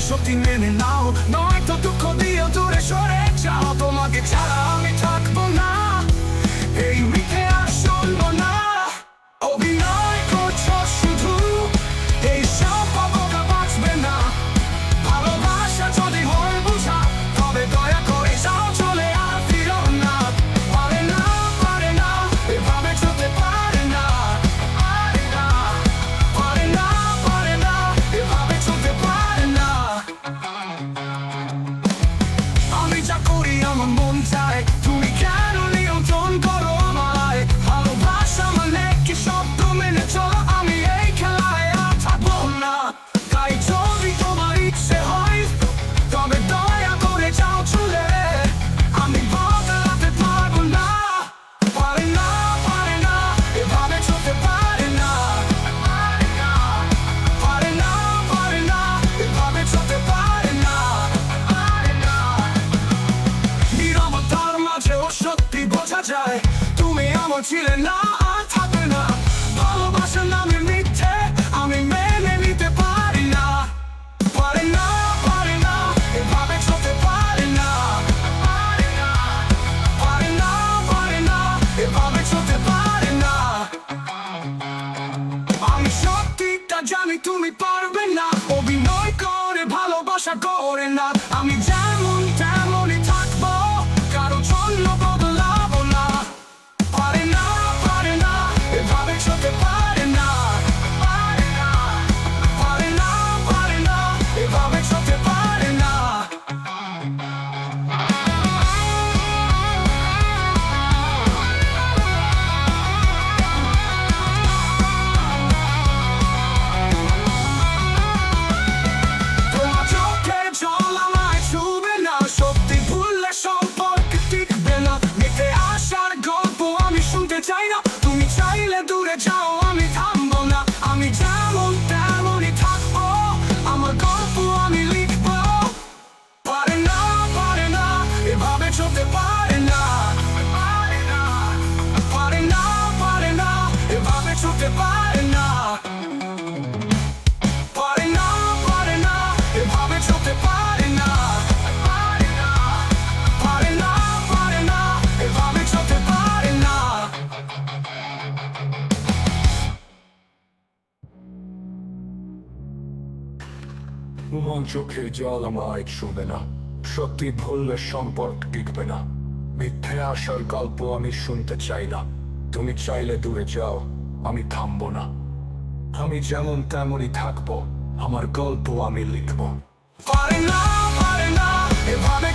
সত্যি মেনে নাও। নয় তো দুঃখ দিয়ে দূরে সরে যাও। তোমাকে ছাড়া ছিলে না, আর থাকবে না। ভালোবাসার নামে মিথ্যে, আমি মেনে নিতে তুমি পারবে না। অভিনয় করে, ভালোবাসা করে না। চলতে পারে চোখে জল আমায় ছুবে না। সত্যি ভুললে সম্পর্ক টিকবে না। মিথ্যে আসার গল্প আমি শুনতে চাই না। তুমি চাইলে দূরে যাও। আমি থামব না। আমি যেমন তেমনই থাকব। আমার গল্প আমি লিখব। পারে না পারে না, এভাবে